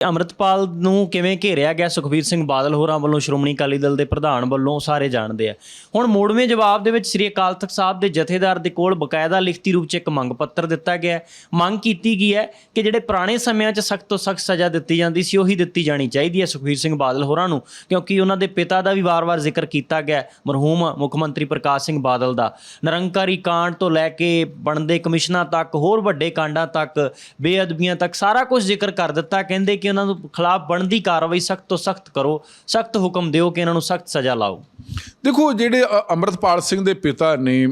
ਅੰਮ੍ਰਿਤਪਾਲ ਨੂੰ ਕਿਵੇਂ ਘੇਰਿਆ ਗਿਆ? ਸੁਖਬੀਰ ਸਿੰਘ ਬਾਦਲ ਹੋਰਾਂ ਵੱਲੋਂ ਸ਼੍ਰੋਮਣੀ ਅਕਾਲੀ ਦਲ ਦੇ ਪ੍ਰਧਾਨ ਵੱਲੋਂ ਸਾਰੇ ਜਾਣਦੇ ਆ। ਹੁਣ ਮੋੜਵੇਂ ਜਵਾਬ ਦੇ ਵਿੱਚ ਸ੍ਰੀ ਅਕਾਲ ਤਖਤ ਸਾਹਿਬ ਦੇ ਜਥੇਦਾਰ ਦੇ ਕੋਲ ਬਕਾਇਦਾ ਲਿਖਤੀ ਰੂਪ 'ਚ ਇੱਕ ਮੰਗ ਪੱਤਰ ਦਿੱਤਾ ਗਿਆ ਮੰਗ ਕੀਤੀ ਗਈ ਹੈ ਕਿ ਜਿਹੜੇ ਪੁਰਾਣੇ ਸਮਿਆਂ 'ਚ ਸਖਤ ਤੋਂ ਸਖਤ ਸਜ਼ਾ ਦਿੱਤੀ ਜਾਂਦੀ ਸੀ, ਉਹੀ ਦਿੱਤੀ ਜਾਣੀ ਚਾਹੀਦੀ ਹੈ ਸੁਖਬੀਰ ਸਿੰਘ ਬਾਦਲ ਹੋਰਾਂ ਨੂੰ, ਕਿਉਂਕਿ ਉਹਨਾਂ ਦੇ ਪਿਤਾ ਦਾ ਵੀ ਵਾਰ-ਵਾਰ ਜ਼ਿਕਰ ਕੀਤਾ ਗਿਆ ਮਰਹੂਮ ਮੁੱਖ ਮੰਤਰੀ ਪ੍ਰਕਾਸ਼ ਸਿੰਘ ਬਾਦਲ ਦਾ ਨਿਰੰਕਾਰੀ ਕਾਂਡ ਤੋਂ ਲੈ ਕੇ ਬਣਦੇ ਕਮਿਸ਼ਨਾਂ ਤੱਕ, ਹੋਰ ਵੱਡੇ ਕਾਂਡਾਂ ਤੱਕ, ਬੇਅਦਬੀਆਂ ਤੱਕ ਸਾਰਾ ਕੁਝ ਜ਼ਿਕਰ ਕਰ ਦਿੱਤਾ। ਕਹਿੰਦੇ ਕਿ ਉਹਨਾਂ ਨੂੰ ਖਿਲਾਫ ਬਣਦੀ ਕਾਰਵਾਈ ਸਖਤ ਤੋਂ ਸਖਤ ਕਰੋ, ਸਖਤ ਹੁਕਮ ਦਿਓ ਕਿ ਇਹਨਾਂ ਨੂੰ ਸਖਤ ਸਜ਼ਾ ਲਾਓ। ਦੇਖੋ, ਜਿਹੜੇ ਅ- ਅੰਮ੍ਰਿਤਪਾਲ ਸਿੰਘ ਦੇ ਪਿਤਾ ਨੇ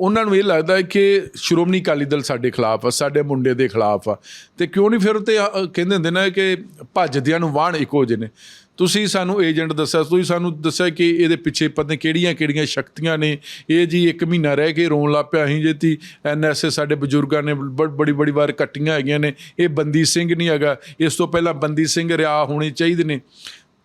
ਉਹਨਾਂ ਨੂੰ ਇਹ ਲੱਗਦਾ ਹੈ ਕਿ ਸ਼੍ਰੋਮਣੀ ਅਕਾਲੀ ਦਲ ਸਾਡੇ ਖਿਲਾਫ ਆ ਸਾਡੇ ਮੁੰਡੇ ਦੇ ਖਿਲਾਫ ਆ। ਤੇ ਕਿਉਂ ਨਹੀਂ ਫਿਰ ਤੇ ਅ, ਕਹਿੰਦੇ ਹੁੰਦੇ ਨੇ ਕਿ ਭੱਜਦਿਆਂ ਨੂੰ ਵਾਹਣ ਇੱਕੋ ਜਿਹੇ ਨੇ। ਤੁਸੀਂ ਸਾਨੂੰ ਏਜੰਟ ਦੱਸਿਆ ਤੁਸੀਂ ਸਾਨੂੰ ਦੱਸਿਆ ਕਿ ਇਹਦੇ ਪਿੱਛੇ ਪਤਾ ਨਹੀਂ ਕਿਹੜੀਆਂ ਕਿਹੜੀਆਂ ਸ਼ਕਤੀਆਂ ਨੇ। ਇਹ ਜੀ ਇੱਕ ਮਹੀਨਾ ਰਹਿ ਕੇ ਰੋਣ ਲੱਗ ਪਿਆ ਅਸੀਂ ਜੇ ਤੀ। ਐਨਐਸਏ ਸਾਡੇ ਬਜ਼ੁਰਗਾਂ ਨੇ ਬ- ਬੜੀ ਬੜੀ ਵਾਰ ਕੱਟੀਆਂ ਹੈਗੀਆਂ ਨੇ। ਇਹ ਬੰਦੀ ਸਿੰਘ ਨਹੀਂ ਹੈਗਾ। ਇਸ ਤੋਂ ਪਹਿਲਾਂ ਬੰਦੀ ਸਿੰਘ ਰਿਆ ਹੋਣੇ ਚਾਹੀਦੇ ਨੇ।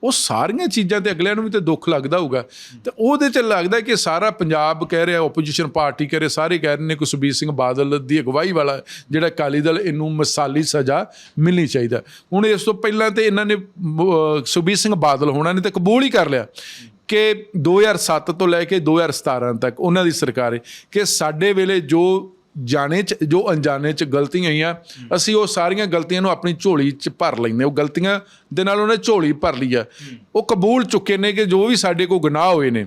ਉਹ ਸਾਰੀਆਂ ਚੀਜ਼ਾਂ ਤੇ ਅਗਲਿਆਂ ਨੂੰ ਵੀ ਤੇ ਦੁੱਖ ਲੱਗਦਾ ਹੋਊਗਾ। ਤੇ ਉਹਦੇ ਚ ਲੱਗਦਾ ਕਿ ਸਾਰਾ ਪੰਜਾਬ ਕਹਿ ਰਿਹਾ ਆਪੋਜੀਸ਼ਨ ਪਾਰਟੀ ਕਹਿ ਰਹੇ ਸਾਰੇ ਕਹਿ ਰਹੇ ਨੇ ਕਿ ਸੁਖਬੀਰ ਸਿੰਘ ਬਾਦਲ ਦੀ ਅਗਵਾਈ ਵਾਲਾ ਜਿਹੜਾ ਅਕਾਲੀ ਦਲ ਇਹਨੂੰ ਮਿਸਾਲੀ ਸਜ਼ਾ ਮਿਲਣੀ ਚਾਹੀਦਾ। ਹੁਣ ਇਸ ਤੋਂ ਪਹਿਲਾਂ ਤੇ ਇਹਨਾਂ ਨੇ ਅਹ, ਸੁਖਬੀਰ ਸਿੰਘ ਬਾਦਲ ਹੋਣਾ ਨੇ ਤਾਂ ਕਬੂਲ ਹੀ ਕਰ ਲਿਆ ਕਿ 2007 ਤੋਂ ਲੈ ਕੇ 2017 ਤੱਕ ਉਹਨਾਂ ਦੀ ਸਰਕਾਰ ਹੈ ਕਿ ਸਾਡੇ ਵੇਲੇ ਜੋ ਜਾਣੇ ਚ ਜੋ ਅਣਜਾਣੇ ਚ ਗਲਤੀਆਂ ਹੋਈਆਂ ਅਸੀਂ ਉਹ ਸਾਰੀਆਂ ਗਲਤੀਆਂ ਨੂੰ ਆਪਣੀ ਝੋਲੀ ਚ ਭਰ ਲੈਂਦੇ ਉਹ ਗਲਤੀਆਂ ਦੇ ਨਾਲ ਉਹਨੇ ਝੋਲੀ ਭਰ ਲਈ ਆ। ਉਹ ਕਬੂਲ ਚੁੱਕੇ ਨੇ ਕਿ ਜੋ ਵੀ ਸਾਡੇ ਕੋਲ ਗੁਨਾਹ ਹੋਏ ਨੇ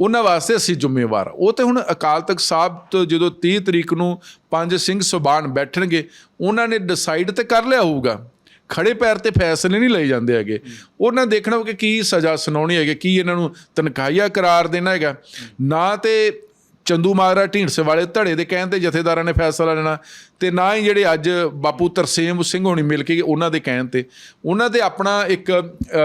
ਉਹਨਾਂ ਵਾਸਤੇ ਅਸੀਂ ਜ਼ਿੰਮੇਵਾਰ ਉਹ ਤੇ ਹੁਣ ਅਕਾਲ ਤਖਤ ਸਾਹਿਬ ਤੋਂ ਜਦੋਂ 30 ਤਰੀਕ ਨੂੰ ਪੰਜ ਸਿੰਘ ਸੁਬਾਨ ਬੈਠਣਗੇ ਉਹਨਾਂ ਨੇ ਡਿਸਾਈਡ ਤੇ ਕਰ ਲਿਆ ਹੋਊਗਾ। ਖੜੇ ਪੈਰ ਤੇ ਫੈਸਲੇ ਨਹੀਂ ਲਏ ਜਾਂਦੇ ਹੈਗੇ। ਉਹਨਾਂ ਦੇਖਣਾ ਕਿ ਕੀ ਸਜ਼ਾ ਸੁਣਾਉਣੀ ਹੈਗੀ ਕੀ ਇਹਨਾਂ ਨੂੰ ਤਨਖਾਹੀਆ ਕਰਾਰ ਦੇਣਾ ਹੈਗਾ। ਨਾ ਤੇ ਚੰਦੂ ਮਾਜਰਾ ਢੀਂਡਸੇ ਵਾਲੇ ਧੜੇ ਦੇ ਕਹਿਣ ਤੇ ਜਥੇਦਾਰਾਂ ਨੇ ਫੈਸਲਾ ਲੈਣਾ ਤੇ ਨਾ ਹੀ ਜਿਹੜੇ ਅੱਜ ਬਾਪੂ ਤਰਸੇਮ ਸਿੰਘ ਹੋਣੀ ਮਿਲ ਕੇ ਉਹਨਾਂ ਦੇ ਕਹਿਣ ਤੇ। ਉਹਨਾਂ 'ਤੇ ਆਪਣਾ ਇੱਕ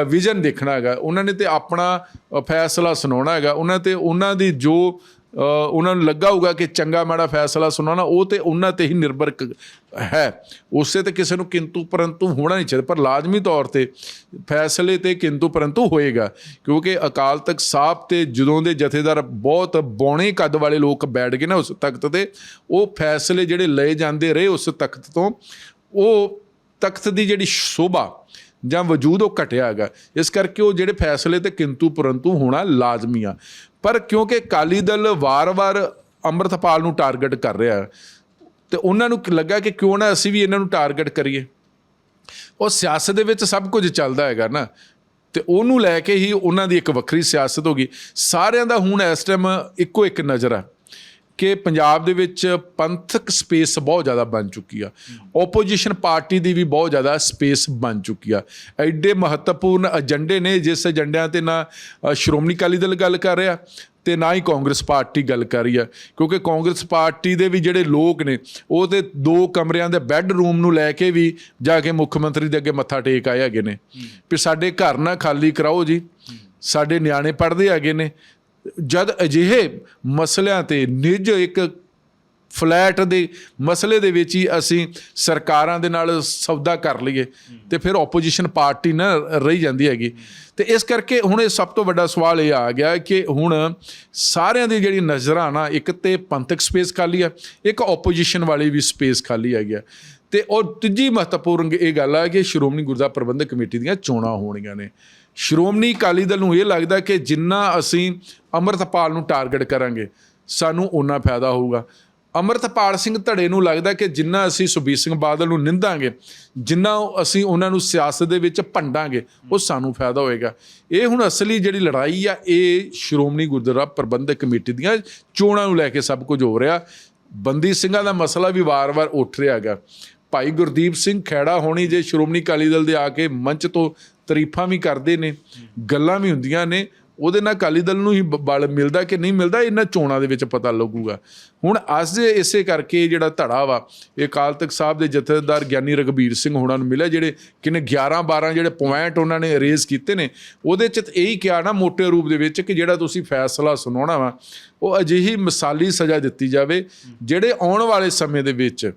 ਵਿਜ਼ਨ ਦੇਖਣਾ ਹੈਗਾ। ਉਹਨਾਂ ਨੇ ਤੇ ਆਪਣਾ ਫੈਸਲਾ ਸੁਣਾਉਣਾ ਹੈਗਾ। ਉਹਨਾਂ ਤੇ ਉਹਨਾਂ ਦੀ ਜੋ ਉਹਨਾਂ ਨੂੰ ਲੱਗਾ ਹੋਊਗਾ ਕਿ ਚੰਗਾ ਮਾੜਾ ਫੈਸਲਾ ਸੁਣਾਉਣਾ ਉਹ ਤੇ ਉਹਨਾਂ ਤੇ ਹੀ ਨਿਰਭਰ ਹੈ। ਉਸੇ ਤੇ ਕਿਸੇ ਨੂੰ ਕਿੰਤੂ ਪਰੰਤੂ ਹੋਣਾ ਨਹੀਂ ਚਾਹੀਦਾ, ਪਰ ਲਾਜ਼ਮੀ ਤੌਰ ਤੇ ਫੈਸਲੇ ਤੇ ਕਿੰਤੂ ਪਰੰਤੂ ਹੋਏਗਾ, ਕਿਉਂਕਿ ਅਕਾਲ ਤਖਤ ਸਾਹਿਬ ਤੇ ਜਦੋਂ ਦੇ ਜਥੇਦਾਰ ਬਹੁਤ ਬੌਣੇ ਕੱਦ ਵਾਲੇ ਲੋਕ ਬੈਠ ਗਏ ਨਾ ਉਸ ਤਖਤ ਤੇ, ਉਹ ਫੈਸਲੇ ਜਿਹੜੇ ਲਏ ਜਾਂਦੇ ਰਹੇ ਉਸ ਤਖਤ ਤੋਂ, ਉਹ ਤਖਤ ਦੀ ਜਿਹੜੀ ਸ਼ੋਭਾ ਜਾਂ ਵਜੂਦ ਉਹ ਘਟਿਆ ਹੈਗਾ। ਇਸ ਕਰਕੇ ਉਹ ਜਿਹੜੇ ਫੈਸਲੇ ਤੇ ਕਿੰਤੂ ਪਰੰਤੂ ਹੋਣਾ ਲਾਜ਼ਮੀ ਆ। ਪਰ ਕਿਉਂਕਿ ਕਾਲੀ ਦਲ ਵਾਰ-ਵਾਰ ਅੰਮ੍ਰਿਤਪਾਲ ਨੂੰ ਟਾਰਗੇਟ ਕਰ ਰਿਹਾ ਹੈ, ਤੇ ਉਹਨਾਂ ਨੂੰ ਲੱਗਾ ਕਿ ਕਿਉਂ ਨਾ ਅਸੀਂ ਵੀ ਇਹਨਾਂ ਨੂੰ ਟਾਰਗੇਟ ਕਰੀਏ। ਉਹ ਸਿਆਸਤ ਦੇ ਵਿੱਚ ਸਭ ਕੁਝ ਚੱਲਦਾ ਹੈਗਾ ਨਾ, ਤੇ ਉਹਨੂੰ ਲੈ ਕੇ ਹੀ ਉਹਨਾਂ ਦੀ ਇੱਕ ਵੱਖਰੀ ਸਿਆਸਤ ਹੋ ਗਈ। ਸਾਰਿਆਂ ਦਾ ਹੁਣ ਇਸ ਟਾਈਮ ਇੱਕੋ ਇੱਕ ਨਜ਼ਰ ਆ। ਕਿ ਪੰਜਾਬ ਦੇ ਵਿੱਚ ਪੰਥਕ ਸਪੇਸ ਬਹੁਤ ਜ਼ਿਆਦਾ ਬਣ ਚੁੱਕੀ ਆ। ਓਪੋਜੀਸ਼ਨ ਪਾਰਟੀ ਦੀ ਵੀ ਬਹੁਤ ਜ਼ਿਆਦਾ ਸਪੇਸ ਬਣ ਚੁੱਕੀ ਆ। ਐਡੇ ਮਹੱਤਵਪੂਰਨ ਏਜੰਡੇ ਨੇ ਜਿਸ ਏਜੰਡਿਆਂ ਤੇ ਨਾ ਸ਼੍ਰੋਮਣੀ ਅਕਾਲੀ ਦਲ ਗੱਲ ਕਰ ਰਿਹਾ ਤੇ ਨਾ ਹੀ ਕਾਂਗਰਸ ਪਾਰਟੀ ਗੱਲ ਕਰ ਰਹੀ ਆ। ਕਿਉਂਕਿ ਕਾਂਗਰਸ ਪਾਰਟੀ ਦੇ ਵੀ ਜਿਹੜੇ ਲੋਕ ਨੇ ਉਹ ਤੇ ਦੋ ਕਮਰਿਆਂ ਦੇ ਬੈੱਡਰੂਮ ਨੂੰ ਲੈ ਕੇ ਵੀ ਜਾ ਕੇ ਮੁੱਖ ਮੰਤਰੀ ਦੇ ਅੱਗੇ ਮੱਥਾ ਟੇਕ ਆਏ ਹੈਗੇ ਨੇ। ਵੀ ਸਾਡੇ ਘਰ ਨਾ ਖਾਲੀ ਕਰਾਓ ਜੀ। ਸਾਡੇ ਨਿਆਣੇ ਪੜ੍ਹਦੇ ਹੈਗੇ ਨੇ। ਜਦ ਅਜਿਹੇ ਮਸਲਿਆਂ ਤੇ ਨਿੱਜ ਇੱਕ ਫਲੈਟ ਦੇ ਮਸਲੇ ਦੇ ਵਿੱਚ ਹੀ ਅਸੀਂ ਸਰਕਾਰਾਂ ਦੇ ਨਾਲ ਸੌਦਾ ਕਰ ਲਈਏ ਤੇ ਫਿਰ ਆਪੋਜੀਸ਼ਨ ਪਾਰਟੀ ਨਾ ਰਹੀ ਜਾਂਦੀ ਹੈਗੀ। ਤੇ ਇਸ ਕਰਕੇ ਹੁਣ ਇਹ ਸਭ ਤੋਂ ਵੱਡਾ ਸਵਾਲ ਇਹ ਆ ਗਿਆ ਕਿ ਹੁਣ ਸਾਰਿਆਂ ਦੀ ਜਿਹੜੀ ਨਜ਼ਰਾਂ ਨਾ ਇੱਕ ਤੇ ਪੰਥਕ ਸਪੇਸ ਖਾਲੀ ਆ, ਇੱਕ ਆਪੋਜੀਸ਼ਨ ਵਾਲੀ ਵੀ ਸਪੇਸ ਖਾਲੀ ਹੈਗੀ ਆ। ਤੇ ਉਹ ਤੀਜੀ ਮਹੱਤਵਪੂਰਨ ਇਹ ਗੱਲ ਆ ਕਿ ਸ਼੍ਰੋਮਣੀ ਗੁਰਦੁਆਰਾ ਪ੍ਰਬੰਧਕ ਕਮੇਟੀ ਦੀਆਂ ਚੋਣਾਂ ਹੋਣੀਆਂ ਨੇ। ਸ਼੍ਰੋਮਣੀ ਅਕਾਲੀ ਦਲ ਨੂੰ ਇਹ ਲੱਗਦਾ ਕਿ ਜਿੰਨਾ ਅਸੀਂ ਅੰਮ੍ਰਿਤਪਾਲ ਨੂੰ ਟਾਰਗੇਟ ਕਰਾਂਗੇ, ਸਾਨੂੰ ਓਨਾ ਫਾਇਦਾ ਹੋਊਗਾ। ਅੰਮ੍ਰਿਤਪਾਲ ਸਿੰਘ ਧੜੇ ਨੂੰ ਲੱਗਦਾ ਕਿ ਜਿੰਨਾ ਅਸੀਂ ਸੁਬੀਰ ਸਿੰਘ ਬਾਦਲ ਨੂੰ ਨਿੰਦਾਂਗੇ, ਜਿੰਨਾ ਅਸੀਂ ਉਹਨਾਂ ਨੂੰ ਸਿਆਸਤ ਦੇ ਵਿੱਚ ਭੰਡਾਂਗੇ, ਉਹ ਸਾਨੂੰ ਫਾਇਦਾ ਹੋਏਗਾ। ਇਹ ਹੁਣ ਅਸਲੀ ਜਿਹੜੀ ਲੜਾਈ ਆ, ਇਹ ਸ਼੍ਰੋਮਣੀ ਗੁਰਦੁਆਰਾ ਪ੍ਰਬੰਧਕ ਕਮੇਟੀ ਦੀਆਂ ਚੋਣਾਂ ਨੂੰ ਲੈ ਕੇ ਸਭ ਕੁਝ ਹੋ ਰਿਹਾ। ਬੰਦੀ ਸਿੰਘਾਂ ਦਾ ਮਸਲਾ ਵੀ ਵਾਰ-ਵਾਰ ਉੱਠ ਰਿਹਾ ਹੈਗਾ। ਭਾਈ ਗੁਰਦੀਪ ਸਿੰਘ ਖੈੜਾ ਹੋਣੀ ਜੇ ਸ਼੍ਰੋਮਣੀ ਅਕਾਲੀ ਦਲ ਦੇ ਆ ਕੇ ਮੰਚ ਤੋਂ ਤਾਰੀਫਾਂ ਵੀ ਕਰਦੇ ਨੇ, ਗੱਲਾਂ ਵੀ ਹੁੰਦੀਆਂ ਨੇ, ਉਹਦੇ ਨਾਲ ਅਕਾਲੀ ਦਲ ਨੂੰ ਹੀ ਬਲ ਮਿਲਦਾ ਕਿ ਨਹੀਂ ਮਿਲਦਾ, ਇਹਨਾਂ ਚੋਣਾਂ ਦੇ ਵਿੱਚ ਪਤਾ ਲੱਗੂਗਾ। ਹੁਣ ਅੱਜ ਇਸੇ ਕਰਕੇ ਜਿਹੜਾ ਧੜਾ ਵਾ, ਇਹ ਅਕਾਲ ਤਖਤ ਸਾਹਿਬ ਦੇ ਜਥੇਦਾਰ ਗਿਆਨੀ ਰਗਬੀਰ ਸਿੰਘ ਹੋਣਾ ਨੂੰ ਮਿਲਿਆ, ਜਿਹੜੇ ਕਿਨੇ 11 12 ਜਿਹੜੇ ਪੁਆਇੰਟ ਉਹਨਾਂ ਨੇ ਰੇਜ਼ ਕੀਤੇ ਨੇ, ਉਹਦੇ ਚ ਇਹੀ ਕਿਹਾ ਨਾ ਮੋਟੇ ਰੂਪ ਦੇ ਵਿੱਚ ਕਿ ਜਿਹੜਾ ਤੁਸੀਂ ਫੈਸਲਾ ਸੁਣਾਉਣਾ ਵਾ, ਉਹ ਅਜਿਹੀ ਮਿਸਾਲੀ ਸਜ਼ਾ ਦਿੱਤੀ ਜਾਵੇ, ਜਿਹੜੇ ਆਉਣ ਵਾਲੇ ਸਮੇਂ ਦੇ ਵਿੱਚ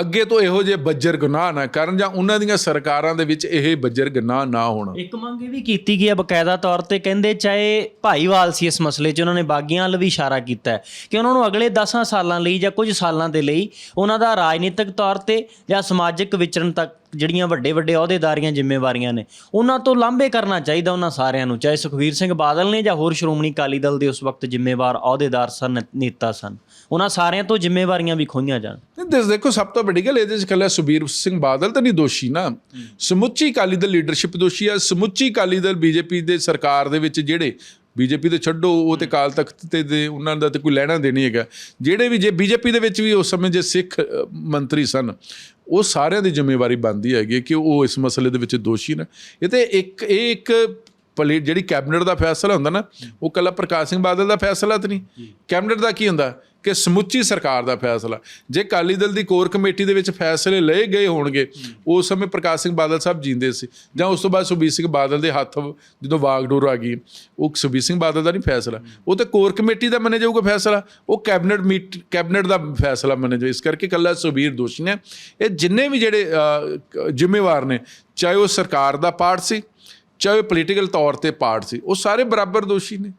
ਅੱਗੇ ਤੋਂ ਇਹੋ ਜਿਹੇ ਬੱਜਰ ਗੁਨਾਹ ਨਾ ਕਰਨ ਜਾਂ ਉਹਨਾਂ ਦੀਆਂ ਸਰਕਾਰਾਂ ਦੇ ਵਿੱਚ ਇਹ ਬੱਜਰ ਗੁਨਾਹ ਨਾ ਹੋਣ। ਇੱਕ ਮੰਗ ਇਹ ਵੀ ਕੀਤੀ ਗਈ ਹੈ ਬਕਾਇਦਾ ਤੌਰ ਤੇ, ਕਹਿੰਦੇ ਚਾਹੇ ਭਾਈਵਾਲ ਸੀ ਇਸ ਮਸਲੇ 'ਚ, ਉਹਨਾਂ ਨੇ ਬਾਗੀਆਂ ਵੱਲ ਵੀ ਇਸ਼ਾਰਾ ਕੀਤਾ ਹੈ ਕਿ ਉਹਨਾਂ ਨੂੰ ਅਗਲੇ 10 ਸਾਲਾਂ ਲਈ ਜਾਂ ਕੁਝ ਸਾਲਾਂ ਦੇ ਲਈ ਉਹਨਾਂ ਦਾ ਰਾਜਨੀਤਿਕ ਤੌਰ ਤੇ ਜਾਂ ਸਮਾਜਿਕ ਵਿਚਰਨ ਤੱਕ ਜਿਹੜੀਆਂ ਵੱਡੇ ਵੱਡੇ ਅਹੁਦੇਦਾਰੀਆਂ ਜ਼ਿੰਮੇਵਾਰੀਆਂ ਨੇ, ਉਹਨਾਂ ਤੋਂ ਲਾਂਭੇ ਕਰਨਾ ਚਾਹੀਦਾ ਉਹਨਾਂ ਸਾਰਿਆਂ ਨੂੰ, ਚਾਹੇ ਸੁਖਵੀਰ ਸਿੰਘ ਬਾਦਲ ਨੇ ਜਾਂ ਹੋਰ ਸ਼੍ਰੋਮਣੀ ਅਕਾਲੀ ਦਲ ਦੇ ਉਸ ਵਕਤ ਜ਼ਿੰਮੇਵਾਰ ਅਹੁਦੇਦਾਰ ਸਨ, ਨੇਤਾ ਸਨ, ਉਹਨਾਂ ਸਾਰਿਆਂ ਤੋਂ ਜ਼ਿੰਮੇਵਾਰੀਆਂ ਵੀ ਖੋਈਆਂ ਜਾਣ। ਤੇ ਦੇਖੋ, ਸਭ ਤੋਂ ਵੱਡੀ ਗੱਲ ਇਹਦੇ ਚ ਕੱਲਾ ਸੁਬੀਰ ਸਿੰਘ ਬਾਦਲ ਤਾਂ ਨਹੀਂ ਦੋਸ਼ੀ ਨਾ, ਸਮੁੱਚੀ ਅਕਾਲੀ ਦਲ ਲੀਡਰਸ਼ਿਪ ਦੋਸ਼ੀ ਆ, ਸਮੁੱਚੀ ਅਕਾਲੀ ਦਲ ਬੀਜੇਪੀ ਦੇ ਸਰਕਾਰ ਦੇ ਵਿੱਚ ਜਿਹੜੇ, ਬੀਜੇਪੀ ਤੇ ਛੱਡੋ, ਉਹ ਤੇ ਕਾਲ ਤਖਤ ਤੇ ਦੇ, ਉਹਨਾਂ ਦਾ ਤੇ ਕੋਈ ਲੈਣਾ ਦੇਣੀ ਹੈਗਾ, ਜਿਹੜੇ ਵੀ ਜੇ ਬੀਜੇਪੀ ਦੇ ਵਿੱਚ ਵੀ ਉਸ ਸਮੇਂ ਜੇ ਸਿੱਖ ਮੰਤਰੀ ਸਨ ਉਹ ਸਾਰਿਆਂ ਦੀ ਜ਼ਿੰਮੇਵਾਰੀ ਬਣਦੀ ਹੈਗੀ ਕਿ ਉਹ ਇਸ ਮਸਲੇ ਦੇ ਵਿੱਚ ਦੋਸ਼ੀ ਨੇ। ਇਹ ਤੇ ਇੱਕ, ਇਹ ਇੱਕ ਪਲੇ ਜਿਹੜੀ ਕੈਬਨਿਟ ਦਾ ਫੈਸਲਾ ਹੁੰਦਾ ਨਾ ਉਹ ਕੱਲਾ ਪ੍ਰਕਾਸ਼ ਸਿੰਘ ਬਾਦਲ ਦਾ ਫੈਸਲਾ ਤਾਂ ਨਹੀਂ। ਕੈਬਨਿਟ ਦਾ ਕੀ ਹੁੰਦਾ? ਕਿ ਸਮੁੱਚੀ ਸਰਕਾਰ ਦਾ ਫੈਸਲਾ। ਜੇ ਅਕਾਲੀ ਦਲ ਦੀ ਕੋਰ ਕਮੇਟੀ ਦੇ ਵਿੱਚ ਫੈਸਲੇ ਲਏ ਗਏ ਹੋਣਗੇ ਉਸ ਸਮੇਂ ਪ੍ਰਕਾਸ਼ ਸਿੰਘ ਬਾਦਲ ਸਾਹਿਬ ਜੀਂਦੇ ਸੀ। ਜਾਂ ਉਸ ਤੋਂ ਬਾਅਦ ਸੁਬੀਰ ਸਿੰਘ ਬਾਦਲ ਦੇ ਹੱਥ ਜਦੋਂ ਵਾਗਡੋਰ ਆ ਗਈ ਉਹ ਸੁਬੀਰ ਸਿੰਘ ਬਾਦਲ ਦਾ ਨਹੀਂ ਫੈਸਲਾ। ਉਹ ਤੇ ਕੋਰ ਕਮੇਟੀ ਦਾ ਮੰਨਿਆ ਜਾਊਗਾ ਫੈਸਲਾ। ਉਹ ਕੈਬਨਿਟ ਮੀਟ ਕੈਬਨਿਟ ਦਾ ਫੈਸਲਾ ਮੰਨਿਆ ਜਾਊ। ਇਸ ਕਰਕੇ ਕੱਲਾ ਸੁਬੀਰ ਦੋਸ਼ੀ ਨੇ। ਇਹ ਜਿੰਨੇ ਵੀ ਜਿਹੜੇ ਜ਼ਿੰਮੇਵਾਰ ਨੇ ਚਾਹੇ ਉਹ ਸਰਕਾਰ ਦਾ ਪਾਰਟ ਸੀ ਚਾਹੇ ਪੋਲੀਟੀਕਲ ਤੌਰ ਤੇ ਪਾਰਟ ਸੀ, ਉਹ ਸਾਰੇ ਬਰਾਬਰ ਦੋਸ਼ੀ ਨੇ।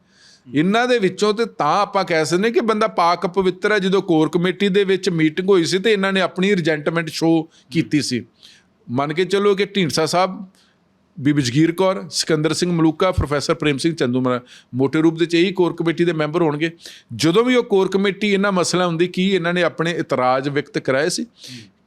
ਇਹਨਾਂ ਦੇ ਵਿੱਚੋਂ ਤੇ ਤਾਂ ਆਪਾਂ ਕਹਿ ਸਕਦੇ ਕਿ ਬੰਦਾ ਪਾਕ ਪਵਿੱਤਰ ਹੈ, ਜਦੋਂ ਕੋਰ ਕਮੇਟੀ ਦੇ ਵਿੱਚ ਮੀਟਿੰਗ ਹੋਈ ਸੀ ਤੇ ਇਹਨਾਂ ਨੇ ਆਪਣੀ ਰਿਜੈਂਟਮੈਂਟ ਸ਼ੋ ਕੀਤੀ ਸੀ। ਮੰਨ ਕੇ ਚੱਲੋ ਕਿ ਢੀਂਡਸਾ ਸਾਹਿਬ ਬੀਬੀ ਜਗੀਰ ਕੌਰ, ਸਿਕੰਦਰ ਸਿੰਘ ਮਲੂਕਾ, ਪ੍ਰੋਫੈਸਰ ਪ੍ਰੇਮ ਸਿੰਘ ਚੰਦੂਮਰਾ ਮੋਟੇ ਰੂਪ ਦੇ ਚ ਇਹੀ ਕੋਰ ਕਮੇਟੀ ਦੇ ਮੈਂਬਰ ਹੋਣਗੇ। ਜਦੋਂ ਵੀ ਉਹ ਕੋਰ ਕਮੇਟੀ ਇਹਨਾਂ ਮਸਲਾ ਹੁੰਦੀ, ਕੀ ਇਹਨਾਂ ਨੇ ਆਪਣੇ ਇਤਰਾਜ਼ ਵਿਅਕਤ ਕਰਾਏ ਸੀ?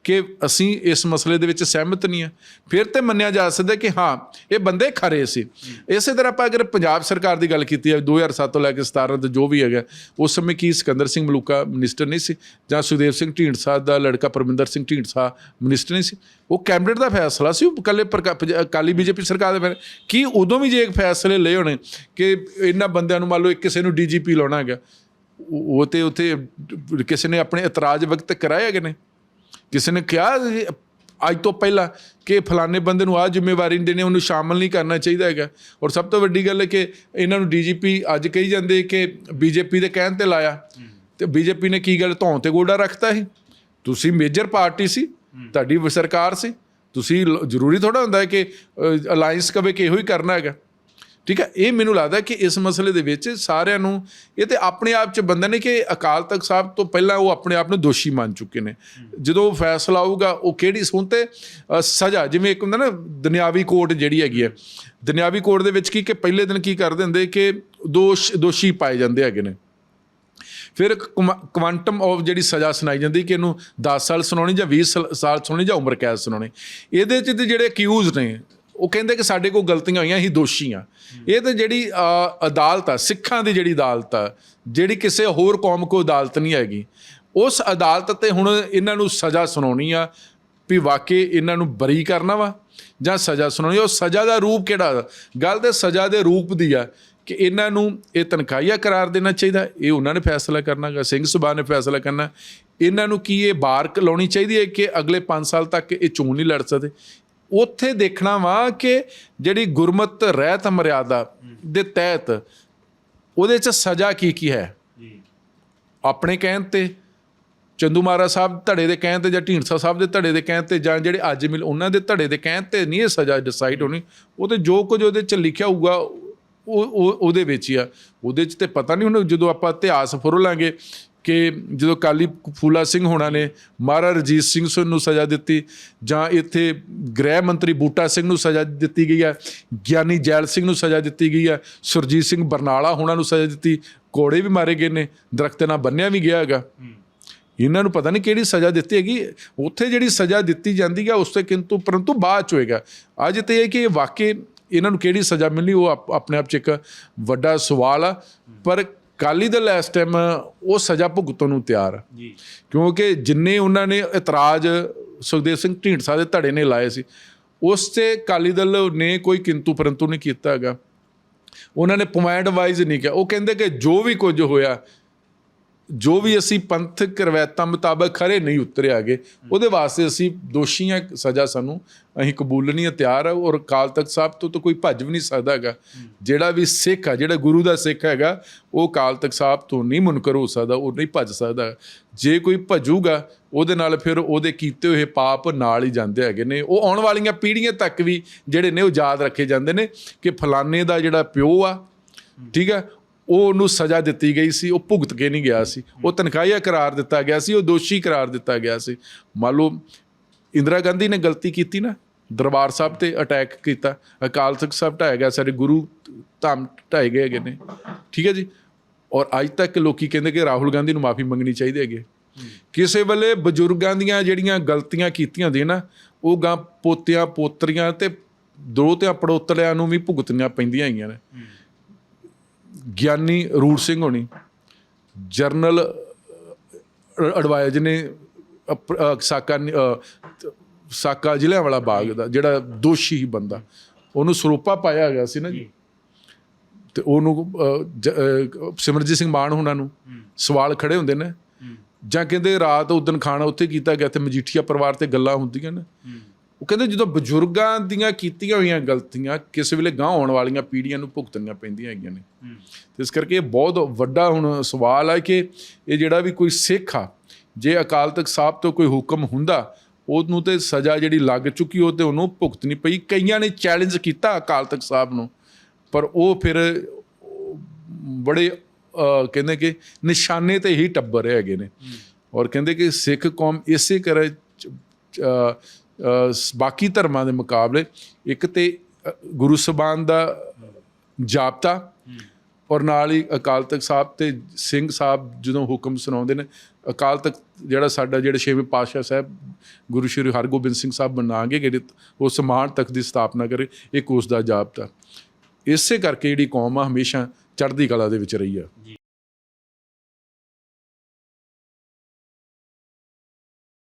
ਕਿ ਅਸੀਂ ਇਸ ਮਸਲੇ ਦੇ ਵਿੱਚ ਸਹਿਮਤ ਨਹੀਂ ਆ ਫਿਰ ਤੇ ਮੰਨਿਆ ਜਾ ਸਕਦਾ ਕਿ ਹਾਂ, ਇਹ ਬੰਦੇ ਖਰੇ ਸੀ। ਇਸੇ ਤਰ੍ਹਾਂ ਆਪਾਂ ਅਗਰ ਪੰਜਾਬ ਸਰਕਾਰ ਦੀ ਗੱਲ ਕੀਤੀ ਹੈ 2007 ਤੋਂ ਲੈ ਕੇ 17 ਤੱਕ ਜੋ ਵੀ ਹੈਗਾ, ਉਸ ਸਮੇਂ ਕੀ ਸਿਕੰਦਰ ਸਿੰਘ ਮਲੂਕਾ ਮਿਨਿਸਟਰ ਨਹੀਂ ਸੀ ਜਾਂ ਸੁਖਦੇਵ ਸਿੰਘ ਢੀਂਡਸਾ ਦਾ ਲੜਕਾ ਪਰਮਿੰਦਰ ਸਿੰਘ ਢੀਂਡਸਾ ਮਿਨਿਸਟਰ ਨਹੀਂ ਸੀ। ਉਹ ਕੈਬਨਿਟ ਦਾ ਫੈਸਲਾ ਸੀ, ਉਹ ਕੱਲੇ ਪ੍ਰਕਾ- ਪੰਜ- ਅਕਾਲੀ ਬੀਜੇਪੀ ਸਰਕਾਰ ਦੇ ਕੀ ਉਦੋਂ ਵੀ ਜੇ ਇੱਕ ਫੈਸਲੇ ਲਏ ਹੋਣੇ ਕਿ ਇਹਨਾਂ ਬੰਦਿਆਂ ਨੂੰ ਮੰਨ ਲਓ ਕਿਸੇ ਨੂੰ ਡੀਜੀਪੀ ਲਾਉਣਾ ਹੈਗਾ ਉਹ ਉਹ ਤੇ ਉਥੇ ਕਿਸੇ ਨੇ ਆਪਣੇ ਇਤਰਾਜ਼ ਵਕਤ ਕਰਾਏ ਹੈਗੇ ਨੇ? ਕਿਸੇ ਨੇ ਕਿਹਾ ਅੱਜ ਤੋਂ ਪਹਿਲਾਂ ਕਿ ਫਲਾਣੇ ਬੰਦੇ ਨੂੰ ਆਹ ਜ਼ਿੰਮੇਵਾਰੀ ਨਹੀਂ ਦੇਣੀ, ਉਹਨੂੰ ਸ਼ਾਮਲ ਨਹੀਂ ਕਰਨਾ ਚਾਹੀਦਾ ਹੈਗਾ। ਔਰ ਸਭ ਤੋਂ ਵੱਡੀ ਗੱਲ ਹੈ ਕਿ ਇਹਨਾਂ ਨੂੰ ਡੀਜੀਪੀ ਅੱਜ ਕਹੀ ਜਾਂਦੇ ਕਿ ਬੀਜੇਪੀ ਦੇ ਕਹਿਣ ਤੇ ਲਾਇਆ। ਤੇ ਬੀਜੇਪੀ ਨੇ ਕੀ ਗੱਲ ਧੌਂ ਤੇ ਗੋਡਾ ਰੱਖਤਾ ਸੀ। ਤੁਸੀਂ ਮੇਜਰ ਪਾਰਟੀ ਸੀ, ਤੁਹਾਡੀ ਸਰਕਾਰ ਸੀ। ਤੁਸੀਂ ਜ਼ਰੂਰੀ ਥੋੜਾ ਹੁੰਦਾ ਹੈ ਕਿ ਅਲਾਈਅੰਸ ਕਵੇ ਕਿ ਇਹੋ ਹੀ ਕਰਨਾ ਹੈਗਾ। ਠੀਕ ਹੈ, ਇਹ ਮੈਨੂੰ ਲੱਗਦਾ ਕਿ ਇਸ ਮਸਲੇ ਦੇ ਵਿੱਚ ਸਾਰਿਆਂ ਨੂੰ, ਇਹ ਤੇ ਆਪਣੇ ਆਪ ਚ ਬੰਦੇ ਨੇ ਕਿ ਅਕਾਲ ਤਖਤ ਸਾਹਿਬ ਤੋਂ ਪਹਿਲਾਂ ਉਹ ਆਪਣੇ ਆਪ ਨੂੰ ਦੋਸ਼ੀ ਮੰਨ ਚੁੱਕੇ ਨੇ। ਜਦੋਂ ਉਹ ਫੈਸਲਾ ਆਊਗਾ, ਉਹ ਕਿਹੜੀ ਸੁਣ ਤੇ ਸਜ਼ਾ, ਜਿਵੇਂ ਇੱਕ ਹੁੰਦਾ ਨਾ ਦੁਨਿਆਵੀ ਕੋਰਟ ਜਿਹੜੀ ਹੈਗੀ ਹੈ, ਦੁਨਿਆਵੀ ਕੋਰਟ ਦੇ ਵਿੱਚ ਕੀ ਕਿ ਪਹਿਲੇ ਦਿਨ ਕੀ ਕਰ ਦਿੰਦੇ ਕਿ ਦੋਸ਼, ਦੋਸ਼ੀ ਪਾਏ ਜਾਂਦੇ ਹੈਗੇ ਨੇ। ਫਿਰ ਕੁਆਂਟਮ ਆਫ ਜਿਹੜੀ ਸਜ਼ਾ ਸੁਣਾਈ ਜਾਂਦੀ ਕਿ ਇਹਨੂੰ 10 ਸਾਲ ਸੁਣਾਉਣੀ ਜਾਂ 20 ਸਾਲ- ਸਾਲ ਸੁਣਾਉਣੀ ਜਾਂ ਉਮਰ ਕੈਦ ਸੁਣਾਉਣੀ। ਇਹਦੇ ਚ ਤੇ ਜਿਹੜੇ ਅਕਿਊਜ਼ ਨੇ ਉਹ ਕਹਿੰਦੇ ਕਿ ਸਾਡੇ ਕੋਲ ਗਲਤੀਆਂ ਹੋਈਆਂ, ਅਸੀਂ ਦੋਸ਼ੀ ਆ ਇਹ ਤੇ ਜਿਹੜੀ ਅਦਾਲਤ ਆ, ਸਿੱਖਾਂ ਦੀ ਜਿਹੜੀ ਅਦਾਲਤ ਆ, ਜਿਹੜੀ ਕਿਸੇ ਹੋਰ ਕੌਮ ਕੋ ਅਦਾਲਤ ਨਹੀਂ ਹੈਗੀ। ਉਸ ਅਦਾਲਤ ਤੇ ਹੁਣ ਇਹਨਾਂ ਨੂੰ ਸਜ਼ਾ ਸੁਣਾਉਣੀ ਆ ਵੀ ਵਾਕਈ ਇਹਨਾਂ ਨੂੰ ਬਰੀ ਕਰਨਾ ਵਾ ਜਾਂ ਸਜ਼ਾ ਸੁਣਾਉਣੀ। ਉਹ ਸਜ਼ਾ ਦਾ ਰੂਪ ਕਿਹੜਾ ਗੱਲ ਤੇ ਸਜ਼ਾ ਦੇ ਰੂਪ ਦੀ ਆ ਕਿ ਇਹਨਾਂ ਨੂੰ ਇਹ ਤਨਖਾਹੀਆ ਕਰਾਰ ਦੇਣਾ ਚਾਹੀਦਾ। ਇਹ ਉਹਨਾਂ ਨੇ ਫੈਸਲਾ ਕਰਨਾਗਾ ਸਿੰਘ ਸੁਭਾ ਨੇ ਫੈਸਲਾ ਕਰਨਾ। ਇਹਨਾਂ ਨੂੰ ਕੀ ਇਹ ਬਾਰ ਲਾਉਣੀ ਚਾਹੀਦੀ ਹੈ ਕਿ ਅਗਲੇ 5 ਸਾਲ ਤੱਕ ਇਹ ਚੋਣ ਨਹੀਂ ਲੜ ਸਕਦੇ? ਉੱਥੇ ਦੇਖਣਾ ਵਾ ਕਿ ਜਿਹੜੀ ਗੁਰਮਤ ਰਹਿਤ ਮਰਿਆਦਾ ਦੇ ਤਹਿਤ ਉਹਦੇ ਚ ਸਜ਼ਾ ਕੀ ਕੀ ਹੈ? ਆਪਣੇ ਕਹਿਣ ਤੇ ਚੰਦੂ ਮਹਾਰਾਜ ਸਾਹਿਬ ਧੜੇ ਦੇ ਕਹਿਣ ਤੇ ਜਾਂ ਢੀਂਡਸਾ ਸਾਹਿਬ ਦੇ ਧੜੇ ਦੇ ਕਹਿਣ ਤੇ ਜਾਂ ਜਿਹੜੇ ਅੱਜ ਮਿਲ ਉਹਨਾਂ ਦੇ ਧੜੇ ਦੇ ਕਹਿਣ ਤੇ ਨਹੀਂ ਇਹ ਸਜ਼ਾ ਡਿਸਾਈਡ ਹੋਣੀ। ਉਹ ਤੇ ਜੋ ਕੁਝ ਉਹਦੇ ਚ ਲਿਖਿਆ ਹੋਊਗਾ ਉਹ ਉਹ- ਉਹਦੇ ਵਿੱਚ ਹੀ ਆ। ਉਹਦੇ ਚ ਤੇ ਪਤਾ ਨਹੀਂ ਹੁਣ ਜਦੋਂ ਆਪਾਂ ਇਤਿਹਾਸ ਫਰੋਲਾਂਗੇ ਕਿ ਜਦੋਂ ਕਾਲੀ ਫੂਲਾ ਸਿੰਘ ਹੋਣਾ ਨੇ, ਮਹਾਰਾਜਾ ਰਜੀਤ ਸਿੰਘ ਸ- ਨੂੰ ਸਜ਼ਾ ਦਿੱਤੀ, ਜਾਂ ਇੱਥੇ ਗ੍ਰਹਿ ਮੰਤਰੀ ਬੂਟਾ ਸਿੰਘ ਨੂੰ ਸਜ਼ਾ ਦਿੱਤੀ ਗਈ ਹੈ, ਗਿਆਨੀ ਜੈਲ ਸਿੰਘ ਨੂੰ ਸਜ਼ਾ ਦਿੱਤੀ ਗਈ ਹੈ, ਸੁਰਜੀਤ ਸਿੰਘ ਬਰਨਾਲਾ ਹੋਣਾ ਨੂੰ ਸਜ਼ਾ ਦਿੱਤੀ ਕੋੜੇ ਵੀ ਮਾਰੇ ਗਏ ਨੇ, ਦਰਖਤ ਨਾਲ ਬੰਨਿਆ ਵੀ ਗਿਆ ਹੈਗਾ। ਇਹਨਾਂ ਨੂੰ ਪਤਾ ਨਹੀਂ ਕਿਹੜੀ ਸਜ਼ਾ ਦਿੱਤੀ ਹੈਗੀ, ਉੱਥੇ ਜਿਹੜੀ ਸਜ਼ਾ ਦਿੱਤੀ ਜਾਂਦੀ ਹੈ, ਉਸ ਤੇ ਕਿੰਤੂ ਪਰੰਤੂ ਬਾਅਦ ਚ ਹੋਏਗਾ। ਅੱਜ ਤੇ ਇਹ ਕਿ ਵਾਕਈ ਇਹਨਾਂ ਨੂੰ ਕਿਹੜੀ ਸਜ਼ਾ ਮਿਲਣੀ, ਉਹ ਆਪਣੇ ਆਪ ਚ ਇੱਕ ਵੱਡਾ ਸਵਾਲ ਆ, ਪਰ ਕਾਲੀ ਦਲ ਇਸ ਟਾਈਮ ਉਹ ਸਜ਼ਾ ਭੁਗਤਣ ਨੂੰ ਤਿਆਰ ਆ। ਜੀ। ਕਿਉਂਕਿ ਜਿੰਨੇ ਉਹਨਾਂ ਨੇ ਇਤਰਾਜ਼ ਸੁਖਦੇਵ ਸਿੰਘ ਢੀਂਡਸਾ ਦੇ ਧੜੇ ਨੇ ਲਾਏ ਸੀ ਉਸ ਤੇ ਕਾਲੀ ਦਲ ਨੇ ਕੋਈ ਕਿੰਤੂ ਪਰੰਤੂ ਨਹੀਂ ਕੀਤਾ ਹੈਗਾ। ਉਹਨਾਂ ਨੇ ਪੁਆਇੰਟ ਵਾਈਜ਼ ਨਹੀਂ ਕਿਹਾ। ਉਹ ਕਹਿੰਦੇ ਕਿ ਜੋ ਵੀ ਕੁਝ ਹੋਇਆ ਜੋ ਵੀ ਅਸੀਂ ਪੰਥਕ ਰਵਾਇਤਾਂ ਮੁਤਾਬਕ ਖਰੇ ਨਹੀਂ ਉਤਰਿਆਗੇ, ਉਹਦੇ ਵਾਸਤੇ ਅਸੀਂ ਦੋਸ਼ੀਆਂ ਸਜ਼ਾ ਸਾਨੂੰ ਅਸੀਂ ਕਬੂਲਣੀ ਤਿਆਰ ਆ। ਔਰ ਕਾਲ ਤਖਤ ਸਾਹਿਬ ਤੋਂ ਤਾਂ ਕੋਈ ਭੱਜ ਵੀ ਨਹੀਂ ਸਕਦਾ ਹੈਗਾ। ਜਿਹੜਾ ਵੀ ਸਿੱਖ ਆ, ਜਿਹੜਾ ਗੁਰੂ ਦਾ ਸਿੱਖ ਹੈਗਾ, ਉਹ ਕਾਲ ਤਖਤ ਸਾਹਿਬ ਤੋਂ ਨਹੀਂ ਮੁਨਕਰ ਹੋ ਸਕਦਾ, ਉਹ ਨਹੀਂ ਭੱਜ ਸਕਦਾ। ਜੇ ਕੋਈ ਭੱਜੂਗਾ, ਉਹਦੇ ਨਾਲ ਫਿਰ ਉਹਦੇ ਕੀਤੇ ਹੋਏ ਪਾਪ ਨਾਲ ਹੀ ਜਾਂਦੇ ਹੈਗੇ ਨੇ। ਉਹ ਆਉਣ ਵਾਲੀਆਂ ਪੀੜ੍ਹੀਆਂ ਤੱਕ ਵੀ ਜਿਹੜੇ ਨੇ ਉਹ ਯਾਦ ਰੱਖੇ ਜਾਂਦੇ ਨੇ ਕਿ ਫਲਾਣੇ ਦਾ ਜਿਹੜਾ ਪਿਓ ਆ, ਠੀਕ ਹੈ ਉਹ ਉਹਨੂੰ ਸਜ਼ਾ ਦਿੱਤੀ ਗਈ ਸੀ, ਉਹ ਭੁਗਤ ਕੇ ਨਹੀਂ ਗਿਆ ਸੀ। ਉਹ ਤਨਖਾਹੀਆ ਕਰਾਰ ਦਿੱਤਾ ਗਿਆ ਸੀ, ਉਹ ਦੋਸ਼ੀ ਕਰਾਰ ਦਿੱਤਾ ਗਿਆ ਸੀ। ਮੰਨ ਲਓ, ਇੰਦਰਾ ਗਾਂਧੀ ਨੇ ਗਲਤੀ ਕੀਤੀ ਨਾ, ਦਰਬਾਰ ਸਾਹਿਬ ਤੇ ਅਟੈਕ ਕੀਤਾ, ਅਕਾਲ ਤਖਤ ਸਾਹਿਬ ਢਾਇਆ ਗਿਆ, ਸਾਡੇ ਗੁਰੂ ਧਾਮ ਢਾਏ ਗਏ ਹੈਗੇ ਨੇ। ਠੀਕ ਹੈ ਜੀ? ਔਰ ਅੱਜ ਤੱਕ ਲੋਕੀ ਕਹਿੰਦੇ ਕਿ ਰਾਹੁਲ ਗਾਂਧੀ ਨੂੰ ਮਾਫੀ ਮੰਗਣੀ ਚਾਹੀਦੀ ਹੈਗੇ। ਕਿਸੇ ਵੇਲੇ ਬਜ਼ੁਰਗਾਂ ਦੀਆਂ ਜਿਹੜੀਆਂ ਗਲਤੀਆਂ ਕੀਤੀਆਂ ਦੇ ਨਾ, ਉਹ ਗਾਂ ਪੋਤਿਆਂ, ਪੋਤਰੀਆਂ ਤੇ ਦੋ ਤੇ ਪੜੋਤਲਿਆਂ ਨੂੰ ਵੀ ਭੁਗਤਣੀਆਂ ਪੈਂਦੀਆਂ ਹੈਗੀਆਂ ਨੇ। ਗਿਆਨੀ ਰੂੜ ਸਿੰਘ ਹੋਣੀ ਜਰਨਲ ਅਡਵਾਈਜ਼ ਨੇ ਸਾਕਾ ਸਾਕਾ ਜ਼ਿਲ੍ਹਿਆਂ ਵਾਲਾ ਬਾਗ ਦਾ ਜਿਹੜਾ ਦੋਸ਼ੀ ਸੀ ਬੰਦਾ। ਉਹਨੂੰ ਸਰੋਪਾ ਪਾਇਆ ਗਿਆ ਸੀ ਨਾ ਜੀ। ਤੇ ਉਹਨੂੰ ਸਿਮਰਜੀਤ ਸਿੰਘ ਮਾਨ ਉਹਨਾਂ ਨੂੰ ਸਵਾਲ ਖੜੇ ਹੁੰਦੇ ਨੇ। ਜਾਂ ਕਹਿੰਦੇ ਰਾਤ ਉਦਨ ਖਾਣਾ ਉੱਥੇ ਕੀਤਾ ਗਿਆ ਤੇ ਮਜੀਠੀਆ ਪਰਿਵਾਰ ਤੇ ਗੱਲਾਂ ਹੁੰਦੀਆਂ ਨੇ। ਉਹ ਕਹਿੰਦੇ ਜਦੋਂ ਬਜ਼ੁਰਗਾਂ ਦੀਆਂ ਕੀਤੀਆਂ ਹੋਈਆਂ ਗਲਤੀਆਂ ਕਿਸੇ ਵੇਲੇ ਗਾਂ ਆਉਣ ਵਾਲੀਆਂ ਪੀੜ੍ਹੀਆਂ ਨੂੰ ਭੁਗਤਣੀਆਂ ਪੈਂਦੀਆਂ ਹੈਗੀਆਂ ਨੇ। ਤੇ ਇਸ ਕਰਕੇ ਇਹ ਬਹੁਤ ਵੱਡਾ ਹੁਣ ਸਵਾਲ ਹੈ ਕਿ ਇਹ ਜਿਹੜਾ ਵੀ ਕੋਈ ਸਿੱਖ ਆ ਜੇ ਅਕਾਲ ਤਖਤ ਸਾਹਿਬ ਤੋਂ ਕੋਈ ਹੁਕਮ ਹੁੰਦਾ ਉਹਨੂੰ ਤੇ ਸਜ਼ਾ ਜਿਹੜੀ ਲੱਗ ਚੁੱਕੀ ਉਹ ਤੇ ਉਹਨੂੰ ਭੁਗਤਣੀ ਪਈ। ਕਈਆਂ ਨੇ ਚੈਲੰਜ ਕੀਤਾ ਅਕਾਲ ਤਖਤ ਸਾਹਿਬ ਨੂੰ ਪਰ ਉਹ ਫਿਰ ਬੜੇ ਕਹਿੰਦੇ ਕਿ ਨਿਸ਼ਾਨੇ ਤੇ ਹੀ ਟੱਬਰ ਹੈਗੇ ਨੇ। ਔਰ ਕਹਿੰਦੇ ਕਿ ਸਿੱਖ ਕੌਮ ਇਸੇ ਕਰ ਬਾਕੀ ਧਰਮਾਂ ਦੇ ਮੁਕਾਬਲੇ ਇੱਕ ਤੇ ਗੁਰੂ ਸਬਾਨ ਦਾ ਜਾਪਤਾ ਔਰ ਨਾਲ ਹੀ ਅਕਾਲ ਤਖਤ ਸਾਹਿਬ ਤੇ ਸਿੰਘ ਸਾਹਿਬ ਜਦੋਂ ਹੁਕਮ ਸੁਣਾਉਂਦੇ ਨੇ, ਅਕਾਲ ਤਖਤ ਜਿਹੜਾ ਸਾਡਾ ਜਿਹੜੇ ਛੇਵੇਂ ਪਾਤਸ਼ਾਹ ਸਾਹਿਬ, ਗੁਰੂ ਸ਼੍ਰੀ ਹਰਗੋਬਿੰਦ ਸਿੰਘ ਸਾਹਿਬ ਬਣਾਗੇ ਜਿਹੜੇ ਉਹ ਮਹਾਨ ਤਖਤ ਦੀ ਸਥਾਪਨਾ ਕਰੇ, ਇੱਕ ਉਸ ਦਾ ਜਾਪਤਾ। ਇਸੇ ਕਰਕੇ ਜਿਹੜੀ ਕੌਮ ਆ ਹਮੇਸ਼ਾ ਚੜ੍ਹਦੀ ਕਲਾ ਦੇ ਵਿੱਚ ਰਹੀ ਆ।